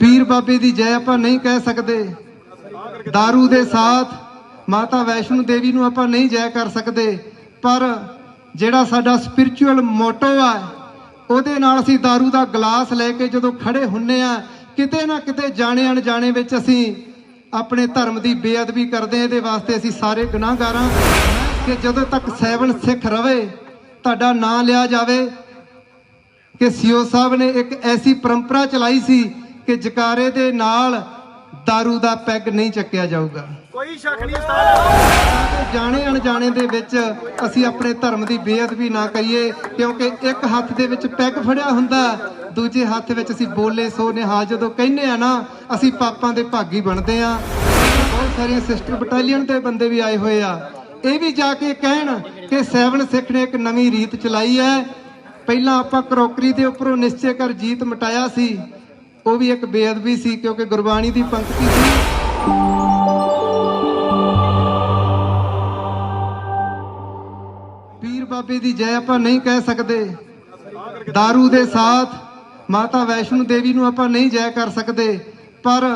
ਪੀਰ ਬਾਬੇ ਦੀ ਜੈ ਆਪਾਂ ਨਹੀਂ ਕਹਿ ਸਕਦੇ दारू ਦੇ ਸਾਥ ਮਾਤਾ ਵੈਸ਼ਨੂ ਦੇਵੀ ਨੂੰ ਆਪਾਂ ਨਹੀਂ ਜੈ ਕਰ ਸਕਦੇ ਪਰ ਜਿਹੜਾ ਸਾਡਾ ਸਪਿਰਚੁਅਲ ਮੋਟੋ ਆ ਉਹਦੇ ਨਾਲ ਅਸੀਂ दारू ਦਾ ਗਲਾਸ ਲੈ ਕੇ ਜਦੋਂ ਖੜੇ ਹੁੰਨੇ ਆ ਕਿਤੇ ਨਾ ਕਿਤੇ ਜਾਣੇ ਅਣਜਾਣੇ ਵਿੱਚ ਅਸੀਂ ਆਪਣੇ ਧਰਮ ਦੀ ਬੇਅਦਬੀ ਕਰਦੇ ਹਾਂ ਇਹਦੇ ਵਾਸਤੇ ਅਸੀਂ ਸਾਰੇ ਗੁਨਾਹਗਾਰਾਂ ਕਿ ਜਦੋਂ ਤੱਕ ਸੈਵਨ ਸਿੱਖ ਰਵੇ ਤੁਹਾਡਾ ਨਾਂ ਲਿਆ ਜਾਵੇ ਕਿ ਸੀਓ ਸਾਹਿਬ ਨੇ ਇੱਕ ਐਸੀ ਪਰੰਪਰਾ ਚਲਾਈ ਸੀ ਕਿ ਜਕਾਰੇ ਦੇ ਨਾਲ दारू ਦਾ ਪੈਗ ਨਹੀਂ ਚੱਕਿਆ ਜਾਊਗਾ। ਕੋਈ ਸ਼ੱਕ ਨਹੀਂ ਉਸਤਾਦ ਜਾਣੇ ਅਣਜਾਣੇ ਦੇ ਵਿੱਚ ਅਸੀਂ ਆਪਣੇ ਧਰਮ ਦੀ ਬੇਅਦਬੀ ਨਾ ਕਰੀਏ ਕਿਉਂਕਿ ਇੱਕ ਹੱਥ ਦੇ ਵਿੱਚ ਪੈਗ ਫੜਿਆ ਹੁੰਦਾ ਦੂਜੇ ਹੱਥ ਵਿੱਚ ਅਸੀਂ ਬੋਲੇ ਸੋ ਨਿਹਾਲ ਜਦੋਂ ਕਹਿੰਦੇ ਆ ਨਾ ਅਸੀਂ ਪਾਪਾਂ ਦੇ ਭਾਗੀ ਬਣਦੇ ਆ। ਬਹੁਤ ਸਾਰੀਆਂ ਸਿਸਟਰ ਬਟਾਲੀਅਨ ਦੇ ਬੰਦੇ ਵੀ ਆਏ ਹੋਏ ਆ। ਇਹ ਵੀ ਜਾ ਕੇ ਕਹਿਣ ਕਿ ਸੈਵਨ ਸਿੱਖ ਨੇ ਇੱਕ ਨਵੀਂ ਰੀਤ ਚਲਾਈ ਹੈ। ਪਹਿਲਾਂ ਆਪਾਂ ਕਰੋਕਰੀ ਦੇ ਉੱਪਰੋਂ ਨਿਸ਼ਚੈ ਕਰ ਜੀਤ ਮਟਾਇਆ ਸੀ। ਉਹ ਵੀ ਇੱਕ ਬੇਅਦਬੀ ਸੀ ਕਿਉਂਕਿ ਗੁਰਬਾਣੀ ਦੀ ਪੰਕਤੀ ਸੀ ਪੀਰ ਬਾਬੇ ਦੀ ਜੈ ਆਪਾਂ ਨਹੀਂ ਕਹਿ ਸਕਦੇ दारू ਦੇ ਸਾਥ ਮਾਤਾ ਵੈਸ਼ਨੂ ਦੇਵੀ ਨੂੰ ਆਪਾਂ ਨਹੀਂ ਜੈ ਕਰ ਸਕਦੇ ਪਰ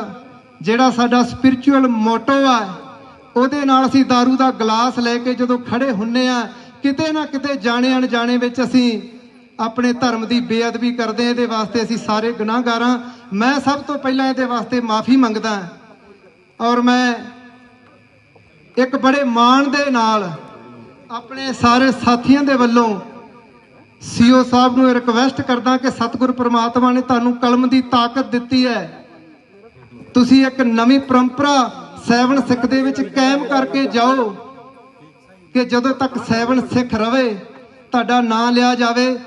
ਜਿਹੜਾ ਸਾਡਾ ਸਪਿਰਚੁਅਲ ਮੋਟੋ ਆ ਉਹਦੇ ਨਾਲ ਅਸੀਂ दारू ਦਾ ਗਲਾਸ ਲੈ ਕੇ ਜਦੋਂ ਖੜੇ ਹੁੰਨੇ ਆ ਕਿਤੇ ਨਾ ਕਿਤੇ ਜਾਣੇ ਅਣਜਾਣੇ ਵਿੱਚ ਅਸੀਂ ਆਪਣੇ ਧਰਮ ਦੀ ਬੇਅਦਬੀ ਕਰਦੇ ਹਾਂ ਇਹਦੇ ਵਾਸਤੇ ਅਸੀਂ ਸਾਰੇ ਗੁਨਾਹਗਾਰਾਂ ਮੈਂ ਸਭ ਤੋਂ ਪਹਿਲਾਂ ਇਹਦੇ ਵਾਸਤੇ ਮਾਫੀ ਮੰਗਦਾ ਔਰ ਮੈਂ ਇੱਕ ਬੜੇ ਮਾਣ ਦੇ ਨਾਲ ਆਪਣੇ ਸਾਰੇ ਸਾਥੀਆਂ ਦੇ ਵੱਲੋਂ ਸੀਓ ਸਾਹਿਬ ਨੂੰ ਇਹ ਰਿਕਵੈਸਟ ਕਰਦਾ ਕਿ ਸਤਿਗੁਰ ਪ੍ਰਮਾਤਮਾ ਨੇ ਤੁਹਾਨੂੰ ਕਲਮ ਦੀ ਤਾਕਤ ਦਿੱਤੀ ਹੈ। ਤੁਸੀਂ ਇੱਕ ਨਵੀਂ ਪਰੰਪਰਾ ਸੈਵਨ ਸਿੱਖ ਦੇ ਵਿੱਚ ਕਾਇਮ ਕਰਕੇ ਜਾਓ ਕਿ ਜਦੋਂ ਤੱਕ ਸੈਵਨ ਸਿੱਖ ਰਵੇ, ਤੁਹਾਡਾ ਨਾਂ ਲਿਆ ਜਾਵੇ।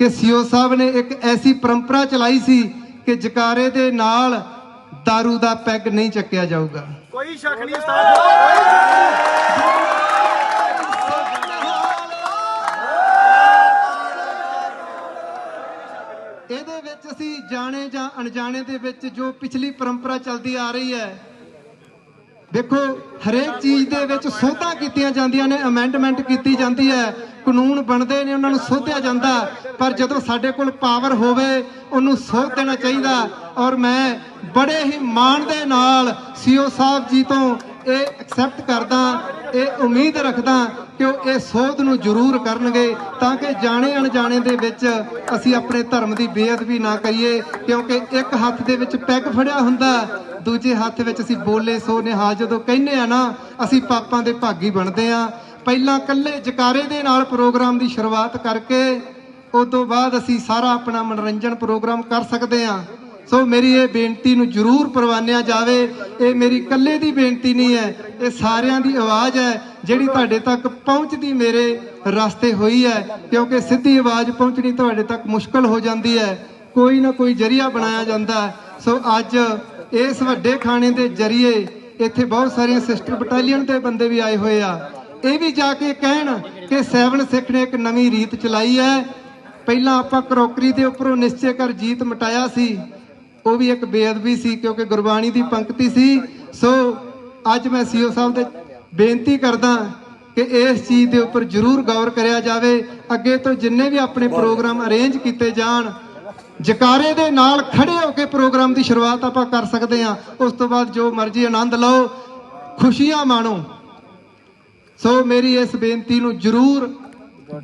ਕਿ ਸੀਓ ਸਾਹਿਬ ਨੇ ਇੱਕ ਐਸੀ ਪਰੰਪਰਾ ਚਲਾਈ ਸੀ ਕਿ ਜਕਾਰੇ ਦੇ ਨਾਲ दारू ਦਾ ਪੈਗ ਨਹੀਂ ਚੱਕਿਆ ਜਾਊਗਾ। ਕੋਈ ਸ਼ੱਕ ਨਹੀਂ ਉਸਤਾਦ ਇਹਦੇ ਵਿੱਚ ਅਸੀਂ ਜਾਣੇ ਜਾਂ ਅਣਜਾਣੇ ਦੇ ਵਿੱਚ ਜੋ ਪਿਛਲੀ ਪਰੰਪਰਾ ਚੱਲਦੀ ਆ ਰਹੀ ਹੈ ਦੇਖੋ ਹਰੇਕ ਚੀਜ਼ ਦੇ ਵਿੱਚ ਸੋਧਾਂ ਕੀਤੀਆਂ ਜਾਂਦੀਆਂ ਨੇ ਅਮੈਂਡਮੈਂਟ ਕੀਤੀ ਜਾਂਦੀ ਹੈ ਕਾਨੂੰਨ ਬਣਦੇ ਨੇ, ਉਹਨਾਂ ਨੂੰ ਸੋਧਿਆ ਜਾਂਦਾ। ਪਰ ਜਦੋਂ ਸਾਡੇ ਕੋਲ ਪਾਵਰ ਹੋਵੇ, ਉਹਨੂੰ ਸੋਧ ਦੇਣਾ ਚਾਹੀਦਾ। ਔਰ ਮੈਂ ਬੜੇ ਹੀ ਮਾਣ ਦੇ ਨਾਲ ਸੀਓ ਸਾਹਿਬ ਜੀ ਤੋਂ ਇਹ ਐਕਸੈਪਟ ਕਰਦਾ, ਇਹ ਉਮੀਦ ਰੱਖਦਾ ਕਿ ਉਹ ਇਹ ਸੋਧ ਨੂੰ ਜ਼ਰੂਰ ਕਰਨਗੇ, ਤਾਂ ਕਿ ਜਾਣੇ ਅਣਜਾਣੇ ਦੇ ਵਿੱਚ ਅਸੀਂ ਆਪਣੇ ਧਰਮ ਦੀ ਬੇਅਦਬੀ ਨਾ ਕਰੀਏ, ਕਿਉਂਕਿ ਇੱਕ ਹੱਥ ਦੇ ਵਿੱਚ ਪੈਗ ਫੜਿਆ ਹੁੰਦਾ, ਦੂਜੇ ਹੱਥ ਵਿੱਚ ਅਸੀਂ ਬੋਲੇ ਸੋ ਨਿਹਾ ਜਦੋਂ ਕਹਿੰਦੇ ਆ ਨਾ, ਅਸੀਂ ਪਾਪਾਂ ਦੇ ਭਾਗੀ ਬਣਦੇ ਆ। ਪਹਿਲਾਂ ਕੱਲੇ ਜਕਾਰੇ ਦੇ ਨਾਲ ਪ੍ਰੋਗਰਾਮ ਦੀ ਸ਼ੁਰੂਆਤ ਕਰਕੇ ਉਸ ਤੋਂ ਬਾਅਦ ਅਸੀਂ ਸਾਰਾ ਆਪਣਾ ਮਨੋਰੰਜਨ ਪ੍ਰੋਗਰਾਮ ਕਰ ਸਕਦੇ ਹਾਂ। ਸੋ ਮੇਰੀ ਇਹ ਬੇਨਤੀ ਨੂੰ ਜ਼ਰੂਰ ਪ੍ਰਵਾਨਿਆ ਜਾਵੇ। ਇਹ ਮੇਰੀ ਇਕੱਲੇ ਦੀ ਬੇਨਤੀ ਨਹੀਂ ਹੈ, ਇਹ ਸਾਰਿਆਂ ਦੀ ਆਵਾਜ਼ ਹੈ, ਜਿਹੜੀ ਤੁਹਾਡੇ ਤੱਕ ਪਹੁੰਚਦੀ ਮੇਰੇ ਰਸਤੇ ਹੋਈ ਹੈ। ਕਿਉਂਕਿ ਸਿੱਧੀ ਆਵਾਜ਼ ਪਹੁੰਚਣੀ ਤੁਹਾਡੇ ਤੱਕ ਮੁਸ਼ਕਲ ਹੋ ਜਾਂਦੀ ਹੈ। ਕੋਈ ਨਾ ਕੋਈ ਜਰੀਆ ਬਣਾਇਆ ਜਾਂਦਾ ਸੋ ਅੱਜ ਇਸ ਵੱਡੇ ਖਾਣੇ ਦੇ ਜਰੀਏ ਇੱਥੇ ਬਹੁਤ ਸਾਰੀਆਂ ਸਿਸਟਰ ਬਟਾਲੀਅਨ ਦੇ ਬੰਦੇ ਵੀ ਆਏ ਹੋਏ ਆ। ਇਹ ਵੀ ਜਾ ਕੇ ਕਹਿਣ ਕਿ ਸੈਵਨ ਸਿੱਖ ਨੇ ਇੱਕ ਨਵੀਂ ਰੀਤ ਚਲਾਈ ਹੈ। ਪਹਿਲਾਂ ਆਪਾਂ ਕਰੋਕਰੀ ਦੇ ਉੱਪਰੋਂ ਨਿਸ਼ਚੈ ਕਰ ਜੀਤ ਮਟਾਇਆ ਸੀ। ਉਹ ਵੀ ਇੱਕ ਬੇਅਦਬੀ ਸੀ ਕਿਉਂਕਿ ਗੁਰਬਾਣੀ ਦੀ ਪੰਕਤੀ ਸੀ। ਸੋ ਅੱਜ ਮੈਂ ਸੀਓ ਸਾਹਿਬ ਦੇ ਬੇਨਤੀ ਕਰਦਾ ਕਿ ਇਸ ਚੀਜ਼ ਦੇ ਉੱਪਰ ਜ਼ਰੂਰ ਗੌਰ ਕਰਿਆ ਜਾਵੇ। ਅੱਗੇ ਤੋਂ ਜਿੰਨੇ ਵੀ ਆਪਣੇ ਪ੍ਰੋਗਰਾਮ ਅਰੇਂਜ ਕੀਤੇ ਜਾਣ, ਜਕਾਰੇ ਦੇ ਨਾਲ ਖੜੇ ਹੋ ਕੇ ਪ੍ਰੋਗਰਾਮ ਦੀ ਸ਼ੁਰੂਆਤ ਆਪਾਂ ਕਰ ਸਕਦੇ ਹਾਂ। ਉਸ ਤੋਂ ਬਾਅਦ ਜੋ ਮਰਜ਼ੀ ਆਨੰਦ ਲਓ, ਖੁਸ਼ੀਆਂ ਮਾਣੋ। ਸੋ ਮੇਰੀ ਇਸ ਬੇਨਤੀ ਨੂੰ ਜ਼ਰੂਰ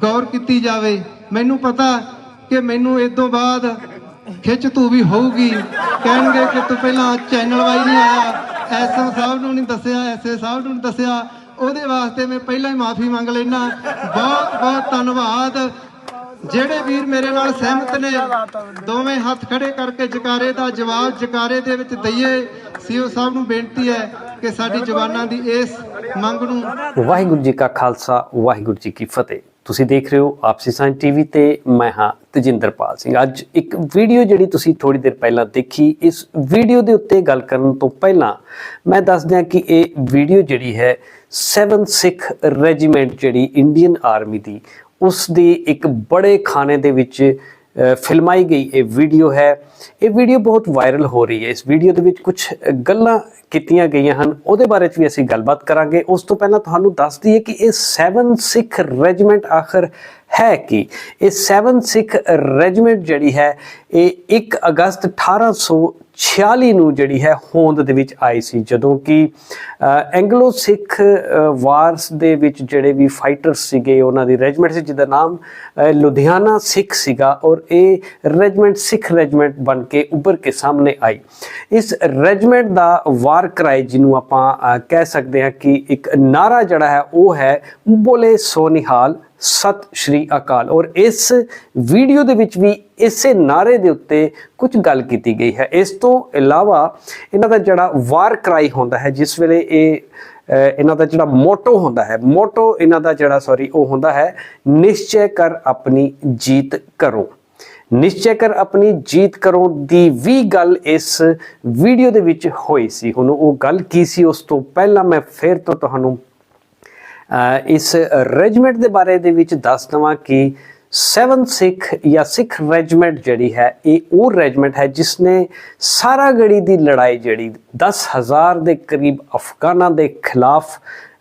ਗੌਰ ਕੀਤੀ ਜਾਵੇ। ਮੈਨੂੰ ਪਤਾ ਕਿ ਮੈਨੂੰ ਇਸ ਤੋਂ ਬਾਅਦ ਖਿੱਚ ਤੂ ਵੀ ਹੋਊਗੀ। ਕਹਿਣਗੇ ਕਿ ਤੂੰ ਪਹਿਲਾਂ ਚੈਨਲ ਵਾਈ ਨਹੀਂ ਆਇਆ। ਐਸਐਮ ਸਾਹਿਬ ਨੂੰ ਨਹੀਂ ਦੱਸਿਆ ਐਸਏ ਸਾਹਿਬ ਨੂੰ ਨਹੀਂ ਦੱਸਿਆ। ਉਹਦੇ ਵਾਸਤੇ ਮੈਂ ਪਹਿਲਾਂ ਹੀ ਮਾਫੀ ਮੰਗ ਲੈਣਾ ਬਹੁਤ ਬਹੁਤ ਧੰਨਵਾਦ। ਜਿਹੜੇ ਵੀਰ ਮੇਰੇ ਨਾਲ ਸਹਿਮਤ ਨੇ, ਦੋਵੇਂ ਹੱਥ ਖੜੇ ਕਰਕੇ ਜਕਾਰੇ ਦਾ ਜਵਾਬ ਜਕਾਰੇ ਦੇ ਵਿੱਚ ਦਈਏ। ਸੀਓ ਸਾਹਿਬ ਨੂੰ ਬੇਨਤੀ ਹੈ ਕਿ ਸਾਡੀ ਜਵਾਨਾਂ ਦੀ ਇਸ ਮੰਗ ਨੂੰ ਵਾਹਿਗੁਰੂ ਜੀ ਕਾ ਖਾਲਸਾ, ਵਾਹਿਗੁਰੂ ਜੀ ਕੀ ਫਤਿਹ। ਤੁਸੀਂ ਦੇਖ ਰਹੇ ਹੋ ਆਪਸੀ ਸਾਇੰਸ ਟੀਵੀ ਤੇ ਮੈਂ ਹਾਂ ਤਜਿੰਦਰਪਾਲ ਸਿੰਘ। ਅੱਜ ਇੱਕ ਵੀਡੀਓ ਜਿਹੜੀ ਤੁਸੀਂ ਥੋੜੀ ਦੇਰ ਪਹਿਲਾਂ ਦੇਖੀ, ਇਸ ਵੀਡੀਓ ਦੇ ਉੱਤੇ ਗੱਲ ਕਰਨ ਤੋਂ ਪਹਿਲਾਂ ਮੈਂ ਦੱਸ ਦਿਆਂ ਕਿ ਇਹ ਵੀਡੀਓ ਜਿਹੜੀ ਹੈ 7 ਸਿੱਖ ਰੈਜੀਮੈਂਟ ਜਿਹੜੀ ਇੰਡੀਅਨ ਆਰਮੀ ਦੀ, ਉਸ ਦੀ ਇੱਕ ਬੜੇ ਖਾਨੇ ਦੇ ਵਿੱਚ ਫਿਲਮਾਈ ਗਈ ਇਹ ਵੀਡੀਓ ਹੈ। ਇਹ ਵੀਡੀਓ ਬਹੁਤ ਵਾਇਰਲ ਹੋ ਰਹੀ ਹੈ। ਇਸ ਵੀਡੀਓ ਦੇ ਵਿੱਚ ਕੁਝ ਗੱਲਾਂ ਕੀਤੀਆਂ ਗਈਆਂ ਹਨ। ਉਹਦੇ ਬਾਰੇ 'ਚ ਵੀ ਅਸੀਂ ਗੱਲਬਾਤ ਕਰਾਂਗੇ। ਉਸ ਤੋਂ ਪਹਿਲਾਂ ਤੁਹਾਨੂੰ ਦੱਸ ਦਈਏ ਕਿ ਇਹ 7 ਸਿੱਖ ਰੈਜੀਮੈਂਟ ਆਖਰ ਹੈ ਕਿ? ਇਹ 7 ਸਿੱਖ ਰੈਜੀਮੈਂਟ ਜਿਹੜੀ ਹੈ, ਇਹ 1 ਅਗਸਤ 1846 ਨੂੰ ਜਿਹੜੀ ਹੈ ਹੋਂਦ ਦੇ ਵਿੱਚ ਆਈ ਸੀ, ਜਦੋਂ ਕਿ ਐਂਗਲੋ ਸਿੱਖ ਵਾਰਸ ਦੇ ਵਿੱਚ ਜਿਹੜੇ ਵੀ ਫਾਈਟਰਸ ਸੀਗੇ, ਉਹਨਾਂ ਦੀ ਰੈਜੀਮੈਂਟ ਸੀ, ਜਿਹਦਾ ਨਾਮ ਲੁਧਿਆਣਾ ਸਿੱਖ ਸੀਗਾ ਔਰ ਇਹ ਰੈਜੀਮੈਂਟ, ਸਿੱਖ ਰੈਜੀਮੈਂਟ ਬਣ ਕੇ ਉੱਭਰ ਕੇ ਸਾਹਮਣੇ ਆਈ। ਇਸ ਰੈਜੀਮੈਂਟ ਦਾ ਵਾਰ ਕਰਾਈ ਜਿਹਨੂੰ ਆਪਾਂ ਕਹਿ ਸਕਦੇ ਹਾਂ ਕਿ ਇੱਕ ਨਾਰਾ ਜਿਹੜਾ ਹੈ, ਉਹ ਹੈ ਬੋਲੇ ਸੋਨਿਹਾਲ ਸਤਿ ਸ਼੍ਰੀ ਅਕਾਲ। ਔਰ ਇਸ ਵੀਡੀਓ ਦੇ ਵਿੱਚ ਵੀ ਇਸੇ ਨਾਰੇ ਦੇ ਉੱਤੇ ਕੁਝ ਗੱਲ ਕੀਤੀ ਗਈ ਹੈ। ਇਸ ਤੋਂ ਇਲਾਵਾ ਇਹਨਾਂ ਦਾ ਜਿਹੜਾ ਵਾਰ ਕਰਾਈ ਹੁੰਦਾ ਹੈ, ਜਿਸ ਵੇਲੇ ਇਹ ਇਹਨਾਂ ਦਾ ਜਿਹੜਾ ਮੋਟੋ ਹੁੰਦਾ ਹੈ, ਮੋਟੋ ਇਹਨਾਂ ਦਾ ਜਿਹੜਾ ਸੌਰੀ ਉਹ ਹੁੰਦਾ ਹੈ, ਨਿਸ਼ਚੈ ਕਰ ਆਪਣੀ ਜੀਤ ਕਰੋ। ਨਿਸ਼ਚੈ ਕਰ ਆਪਣੀ ਜੀਤ ਕਰੋ ਦੀ ਵੀ ਗੱਲ ਇਸ ਵੀਡੀਓ ਦੇ ਵਿੱਚ ਹੋਈ ਸੀ। ਹੁਣ ਉਹ ਗੱਲ ਕੀ ਸੀ, ਉਸ ਤੋਂ ਪਹਿਲਾਂ ਮੈਂ ਫਿਰ ਤੋਂ ਤੁਹਾਨੂੰ ਇਸ ਰੈਜੀਮੈਂਟ ਦੇ ਬਾਰੇ ਦੇ ਵਿੱਚ ਦੱਸ ਦਵਾਂ ਕਿ 7 ਸਿੱਖ ਜਾਂ ਸਿੱਖ ਰੈਜੀਮੈਂਟ ਜਿਹੜੀ ਹੈ ਇਹ ਉਹ ਰੈਜੀਮੈਂਟ ਹੈ ਜਿਸ ਨੇ ਸਾਰਾਗੜੀ ਦੀ ਲੜਾਈ ਜਿਹੜੀ 10000 ਦੇ ਕਰੀਬ ਅਫਗਾਨਾਂ ਦੇ ਖਿਲਾਫ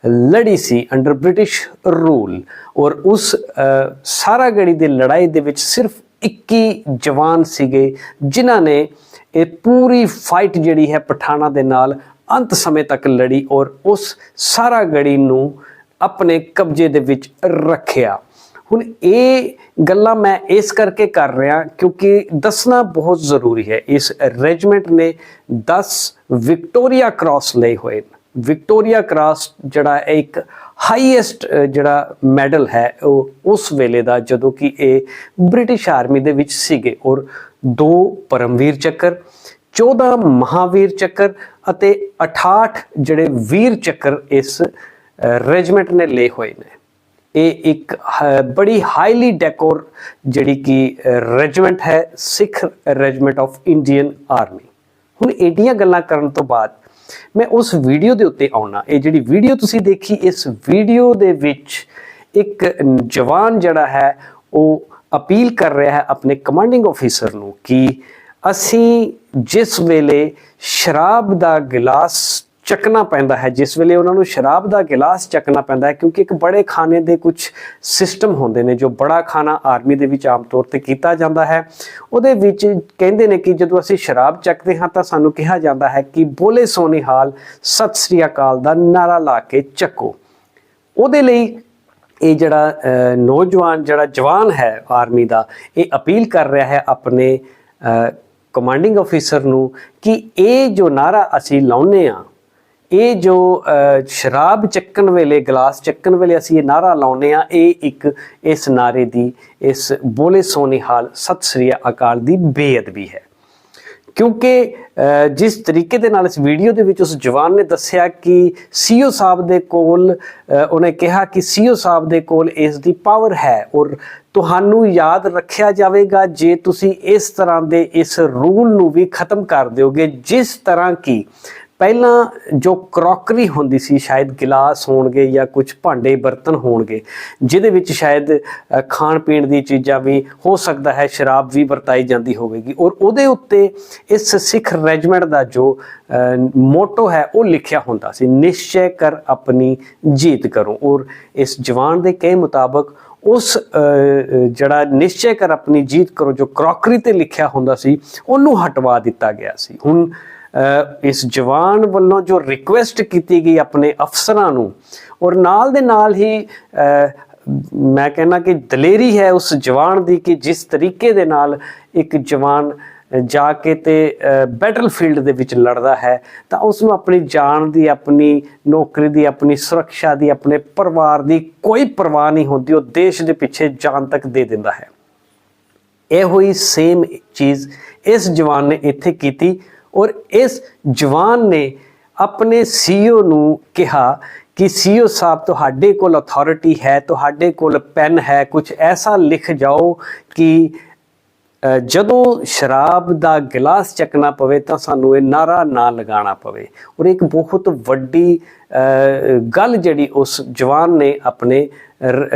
ਲੜੀ ਸੀ ਅੰਡਰ ਬ੍ਰਿਟਿਸ਼ ਰੂਲ ਔਰ ਉਸ ਅ, ਸਾਰਾਗੜੀ ਦੀ ਲੜਾਈ ਦੇ ਵਿੱਚ ਸਿਰਫ 21 ਜਵਾਨ ਸੀਗੇ ਜਿਨ੍ਹਾਂ ਨੇ ਇਹ ਪੂਰੀ ਫਾਈਟ ਜਿਹੜੀ ਹੈ ਪਠਾਣਾ ਦੇ ਨਾਲ ਅੰਤ ਸਮੇਂ ਤੱਕ ਲੜੀ ਔਰ ਉਸ ਸਾਰਾ ਗੜੀ ਨੂੰ ਆਪਣੇ ਕਬਜ਼ੇ ਦੇ ਵਿੱਚ ਰੱਖਿਆ। ਹੁਣ ਇਹ ਗੱਲਾਂ ਮੈਂ ਇਸ ਕਰਕੇ ਕਰ ਰਿਹਾ ਕਿਉਂਕਿ ਦੱਸਣਾ ਬਹੁਤ ਜ਼ਰੂਰੀ ਹੈ। ਇਸ ਰੈਜੀਮੈਂਟ ਨੇ 10 ਵਿਕਟੋਰੀਆ ਕ੍ਰਾਸ ਲਏ ਹੋਏ ਵਿਕਟੋਰੀਆ ਕ੍ਰਾਸ ਜਿਹੜਾ ਇੱਕ ਹਾਈਐਸਟ ਜਿਹੜਾ ਮੈਡਲ ਹੈ, ਉਹ ਉਸ ਵੇਲੇ ਦਾ ਜਦੋਂ ਕਿ ਇਹ ਬ੍ਰਿਟਿਸ਼ ਆਰਮੀ ਦੇ ਵਿੱਚ ਸੀਗੇ ਔਰ ਦੋ ਪਰਮਵੀਰ ਚੱਕਰ 14 ਮਹਾਵੀਰ ਚੱਕਰ ਅਤੇ 68 ਜਿਹੜੇ ਵੀਰ ਚੱਕਰ ਇਸ ਰੈਜੀਮੈਂਟ ਨੇ ਲਏ ਹੋਏ ਨੇ। ਇਹ ਇੱਕ ਬੜੀ ਹਾਈਲੀ ਡੈਕੋਰ ਜਿਹੜੀ ਕਿ ਰੈਜੀਮੈਂਟ ਹੈ, Sikh regiment of Indian army ਹੁਣ ਏਡੀਆਂ ਗੱਲਾਂ ਕਰਨ ਤੋਂ ਬਾਅਦ ਮੈਂ ਉਸ ਵੀਡੀਓ ਦੇ ਉੱਤੇ ਆਉਣਾ। ਇਹ ਜਿਹੜੀ ਵੀਡੀਓ ਤੁਸੀਂ ਦੇਖੀ, ਇਸ ਵੀਡੀਓ ਦੇ ਵਿੱਚ ਇੱਕ ਜਵਾਨ ਜਿਹੜਾ ਹੈ, ਉਹ ਅਪੀਲ ਕਰ ਰਿਹਾ ਹੈ ਆਪਣੇ ਕਮਾਂਡਿੰਗ ਆਫੀਸਰ ਨੂੰ ਕਿ ਅਸੀਂ ਜਿਸ ਵੇਲੇ ਸ਼ਰਾਬ ਦਾ ਗਿਲਾਸ ਚੱਕਣਾ ਪੈਂਦਾ ਹੈ। ਜਿਸ ਵੇਲੇ ਉਹਨਾਂ ਨੂੰ ਸ਼ਰਾਬ ਦਾ ਗਿਲਾਸ ਚੱਕਣਾ ਪੈਂਦਾ ਹੈ, ਕਿਉਂਕਿ ਇੱਕ ਬੜੇ ਖਾਣੇ ਦੇ ਕੁਝ ਸਿਸਟਮ ਹੁੰਦੇ ਨੇ ਜੋ ਬੜਾ ਖਾਣਾ ਆਰਮੀ ਦੇ ਵਿੱਚ ਆਮ ਤੌਰ ਤੇ ਕੀਤਾ ਜਾਂਦਾ ਹੈ। ਉਹਦੇ ਵਿੱਚ ਕਹਿੰਦੇ ਨੇ ਕਿ ਜਦੋਂ ਅਸੀਂ ਸ਼ਰਾਬ ਚੱਕਦੇ ਹਾਂ ਤਾਂ ਸਾਨੂੰ ਕਿਹਾ ਜਾਂਦਾ ਹੈ ਕਿ ਬੋਲੇ ਸੋਨੀ ਹਾਲ ਸਤਿ ਸ੍ਰੀ ਅਕਾਲ ਦਾ ਨਾਰਾ ਲਾ ਕੇ ਚੱਕੋ। ਉਹਦੇ ਲਈ ਇਹ ਜਿਹੜਾ ਨੌਜਵਾਨ, ਜਿਹੜਾ ਜਵਾਨ ਹੈ ਆਰਮੀ ਦਾ, ਇਹ ਅਪੀਲ ਕਰ ਰਿਹਾ ਹੈ ਆਪਣੇ ਕਮਾਂਡਿੰਗ ਆਫੀਸਰ ਨੂੰ ਕਿ ਇਹ ਜੋ ਨਾਰਾ ਅਸੀਂ ਲਾਉਨੇ ਆ ਇਹ ਜੋ ਸ਼ਰਾਬ ਚੱਕਣ ਵੇਲੇ, ਗਲਾਸ ਚੱਕਣ ਵੇਲੇ ਅਸੀਂ ਇਹ ਨਾਰਾ ਲਾਉਨੇ ਆ ਇਹ ਇੱਕ ਇਸ ਨਾਰੇ ਦੀ, ਇਸ ਬੋਲੇ ਸੋਨੀ ਹਾਲ ਸਤਿ ਸ੍ਰੀ ਅਕਾਲ ਦੀ ਬੇਅਦਬੀ ਹੈ। ਕਿਉਂਕਿ ਜਿਸ ਤਰੀਕੇ ਦੇ ਨਾਲ ਇਸ ਵੀਡੀਓ ਦੇ ਵਿੱਚ ਉਸ ਜਵਾਨ ਨੇ ਦੱਸਿਆ ਕਿ ਸੀਓ ਸਾਹਿਬ ਦੇ ਕੋਲ ਉਹਨੇ ਕਿਹਾ ਕਿ ਸੀਓ ਸਾਹਿਬ ਦੇ ਕੋਲ ਇਸ ਦੀ ਪਾਵਰ ਹੈ ਔਰ ਤੁਹਾਨੂੰ ਯਾਦ ਰੱਖਿਆ ਜਾਵੇਗਾ ਜੇ ਤੁਸੀਂ ਇਸ ਤਰ੍ਹਾਂ ਦੇ ਇਸ ਰੂਲ ਨੂੰ ਵੀ ਖਤਮ ਕਰ ਦਿਓਗੇ, ਜਿਸ ਤਰ੍ਹਾਂ ਕਿ ਪਹਿਲਾਂ ਜੋ ਕਰੋਕਰੀ ਹੁੰਦੀ ਸੀ, ਸ਼ਾਇਦ ਗਿਲਾਸ ਹੋਣਗੇ ਜਾਂ ਕੁਝ ਭਾਂਡੇ ਬਰਤਨ ਹੋਣਗੇ, ਜਿਹਦੇ ਵਿੱਚ ਸ਼ਾਇਦ ਖਾਣ ਪੀਣ ਦੀ ਚੀਜ਼ਾਂ ਵੀ ਹੋ ਸਕਦਾ ਹੈ, ਸ਼ਰਾਬ ਵੀ ਵਰਤਾਈ ਜਾਂਦੀ ਹੋਵੇਗੀ। ਔਰ ਉਹਦੇ ਉੱਤੇ ਇਸ ਸਿੱਖ ਰੈਜੀਮੈਂਟ ਦਾ ਜੋ ਮੋਟੋ ਹੈ, ਉਹ ਲਿਖਿਆ ਹੁੰਦਾ ਸੀ, ਨਿਸ਼ਚੈ ਕਰ ਆਪਣੀ ਜੀਤ ਕਰੋ। ਔਰ ਇਸ ਜਵਾਨ ਦੇ ਕਹੇ ਮੁਤਾਬਕ ਉਸ ਜਿਹੜਾ ਨਿਸ਼ਚੈ ਕਰ ਆਪਣੀ ਜੀਤ ਕਰੋ, ਜੋ ਕਰੋਕਰੀ ਤੇ ਲਿਖਿਆ ਹੁੰਦਾ ਸੀ, ਉਹਨੂੰ ਹਟਵਾ ਦਿੱਤਾ ਗਿਆ ਸੀ। ਹੁਣ ਇਸ ਜਵਾਨ ਵੱਲੋਂ ਜੋ ਰਿਕੁਐਸਟ ਕੀਤੀ ਗਈ ਆਪਣੇ ਅਫਸਰਾਂ ਨੂੰ, ਔਰ ਨਾਲ ਦੇ ਨਾਲ ਹੀ ਮੈਂ ਕਹਿੰਦਾ ਕਿ ਦਲੇਰੀ ਹੈ ਉਸ ਜਵਾਨ ਦੀ ਕਿ ਜਿਸ ਤਰੀਕੇ ਦੇ ਨਾਲ ਇੱਕ ਜਵਾਨ ਜਾ ਕੇ ਤੇ ਬੈਟਲਫੀਲਡ ਦੇ ਵਿੱਚ ਲੜਦਾ ਹੈ, ਤਾਂ ਉਸ ਨੂੰ ਆਪਣੀ ਜਾਨ ਦੀ, ਆਪਣੀ ਨੌਕਰੀ ਦੀ, ਆਪਣੀ ਸੁਰੱਖਿਆ ਦੀ, ਆਪਣੇ ਪਰਿਵਾਰ ਦੀ ਕੋਈ ਪਰਵਾਹ ਨਹੀਂ ਹੁੰਦੀ, ਉਹ ਦੇਸ਼ ਦੇ ਪਿੱਛੇ ਜਾਨ ਤੱਕ ਦੇ ਦਿੰਦਾ ਹੈ। ਇਹੋ ਹੀ ਸੇਮ ਚੀਜ਼ ਇਸ ਜਵਾਨ ਨੇ ਇੱਥੇ ਕੀਤੀ। ਔਰ ਇਸ ਜਵਾਨ ਨੇ ਆਪਣੇ ਸੀਈਓ ਨੂੰ ਕਿਹਾ ਕਿ ਸੀਈਓ ਸਾਹਿਬ, ਤੁਹਾਡੇ ਕੋਲ ਅਥਾਰਟੀ ਹੈ, ਤੁਹਾਡੇ ਕੋਲ ਪੈਨ ਹੈ ਕੁਝ ਐਸਾ ਲਿਖ ਜਾਓ ਕਿ ਜਦੋਂ ਸ਼ਰਾਬ ਦਾ ਗਲਾਸ ਚੱਕਣਾ ਪਵੇ ਤਾਂ ਸਾਨੂੰ ਇਹ ਨਾਰਾ ਨਾ ਲਗਾਉਣਾ ਪਵੇ। ਔਰ ਇੱਕ ਬਹੁਤ ਵੱਡੀ ਗੱਲ ਜਿਹੜੀ ਉਸ ਜਵਾਨ ਨੇ ਆਪਣੇ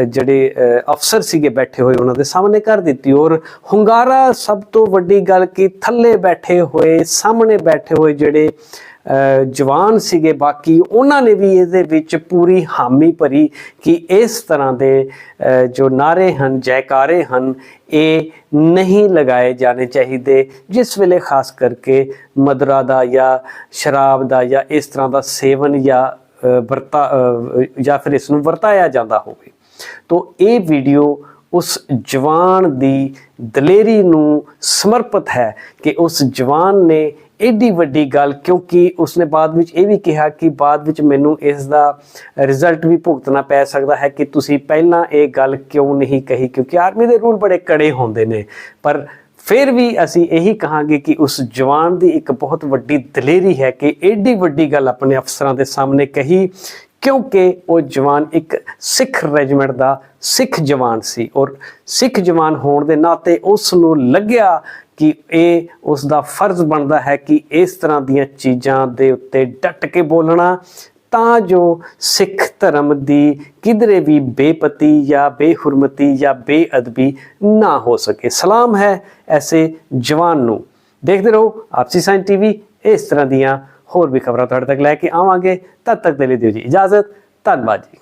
ਜਿਹੜੇ ਅਫਸਰ ਸੀਗੇ ਬੈਠੇ ਹੋਏ ਉਹਨਾਂ ਦੇ ਸਾਹਮਣੇ ਕਰ ਦਿੱਤੀ। ਔਰ ਹੁੰਗਾਰਾ ਸਭ ਤੋਂ ਵੱਡੀ ਗੱਲ ਕਿ ਥੱਲੇ ਬੈਠੇ ਹੋਏ, ਸਾਹਮਣੇ ਬੈਠੇ ਹੋਏ ਜਿਹੜੇ ਜਵਾਨ ਸੀਗੇ, ਬਾਕੀ ਉਹਨਾਂ ਨੇ ਵੀ ਇਹਦੇ ਵਿੱਚ ਪੂਰੀ ਹਾਮੀ ਭਰੀ ਕਿ ਇਸ ਤਰ੍ਹਾਂ ਦੇ ਜੋ ਨਾਰੇ ਹਨ, ਜੈਕਾਰੇ ਹਨ, ਇਹ ਨਹੀਂ ਲਗਾਏ ਜਾਣੇ ਚਾਹੀਦੇ, ਜਿਸ ਵੇਲੇ ਖਾਸ ਕਰਕੇ ਮਦਰਾ ਦਾ ਜਾਂ ਸ਼ਰਾਬ ਦਾ ਜਾਂ ਇਸ ਤਰ੍ਹਾਂ ਦਾ ਸੇਵਨ ਜਾਂ ਵਰਤਾ ਜਾਂ ਫਿਰ ਇਸ ਨੂੰ ਵਰਤਾਇਆ ਜਾਂਦਾ ਹੋਵੇ। ਤੋ ਇਹ ਵੀਡੀਓ ਉਸ ਜਵਾਨ ਦੀ ਦਲੇਰੀ ਨੂੰ ਸਮਰਪਿਤ ਹੈ ਕਿ ਉਸ ਜਵਾਨ ਨੇ ਏਡੀ ਵੱਡੀ ਗੱਲ ਕਿਉਂਕਿ ਉਸਨੇ ਬਾਅਦ ਵਿੱਚ ਇਹ ਵੀ ਕਿਹਾ ਕਿ ਬਾਅਦ ਵਿੱਚ ਮੈਨੂੰ ਇਸ ਦਾ ਰਿਜ਼ਲਟ ਵੀ ਭੁਗਤਣਾ ਪੈ ਸਕਦਾ ਹੈ ਕਿ ਤੁਸੀਂ ਪਹਿਲਾਂ ਇਹ ਗੱਲ ਕਿਉਂ ਨਹੀਂ ਕਹੀ? ਕਿਉਂਕਿ ਆਰਮੀ ਦੇ ਰੂਲ ਬੜੇ ਕੜੇ ਹੁੰਦੇ ਨੇ। ਪਰ ਫਿਰ ਵੀ ਅਸੀਂ ਇਹੀ ਕਹਾਂਗੇ ਕਿ ਉਸ ਜਵਾਨ ਦੀ ਇੱਕ ਬਹੁਤ ਵੱਡੀ ਦਲੇਰੀ ਹੈ ਕਿ ਏਡੀ ਵੱਡੀ ਗੱਲ ਆਪਣੇ ਅਫਸਰਾਂ ਦੇ ਸਾਹਮਣੇ ਕਹੀ, ਕਿਉਂਕਿ ਉਹ ਜਵਾਨ ਇੱਕ ਸਿੱਖ ਰੈਜੀਮੈਂਟ ਦਾ ਸਿੱਖ ਜਵਾਨ ਸੀ ਔਰ ਸਿੱਖ ਜਵਾਨ ਹੋਣ ਦੇ ਨਾਤੇ ਉਸ ਨੂੰ ਲੱਗਿਆ ਕਿ ਇਹ ਉਸ ਦਾ ਫਰਜ਼ ਬਣਦਾ ਹੈ ਕਿ ਇਸ ਤਰ੍ਹਾਂ ਦੀਆਂ ਚੀਜ਼ਾਂ ਦੇ ਉੱਤੇ ਡਟ ਕੇ ਬੋਲਣਾ, ਤਾਂ ਜੋ ਸਿੱਖ ਧਰਮ ਦੀ ਕਿਧਰੇ ਵੀ ਬੇਪਤੀ ਜਾਂ ਬੇਹੁਰਮਤੀ ਜਾਂ ਬੇਅਦਬੀ ਨਾ ਹੋ ਸਕੇ। ਸਲਾਮ ਹੈ ਐਸੇ ਜਵਾਨ ਨੂੰ। ਦੇਖਦੇ ਰਹੋ ਆਪਸੀ ਸਾਇੰਸ ਟੀਵੀ, ਇਸ ਤਰ੍ਹਾਂ ਦੀਆਂ ਹੋਰ ਵੀ ਖਬਰਾਂ ਤੁਹਾਡੇ ਤੱਕ ਲੈ ਕੇ ਆਵਾਂਗੇ। ਤਦ ਤੱਕ ਦੇ ਲਈ ਦਿਓ ਜੀ ਇਜਾਜ਼ਤ। ਧੰਨਵਾਦ ਜੀ।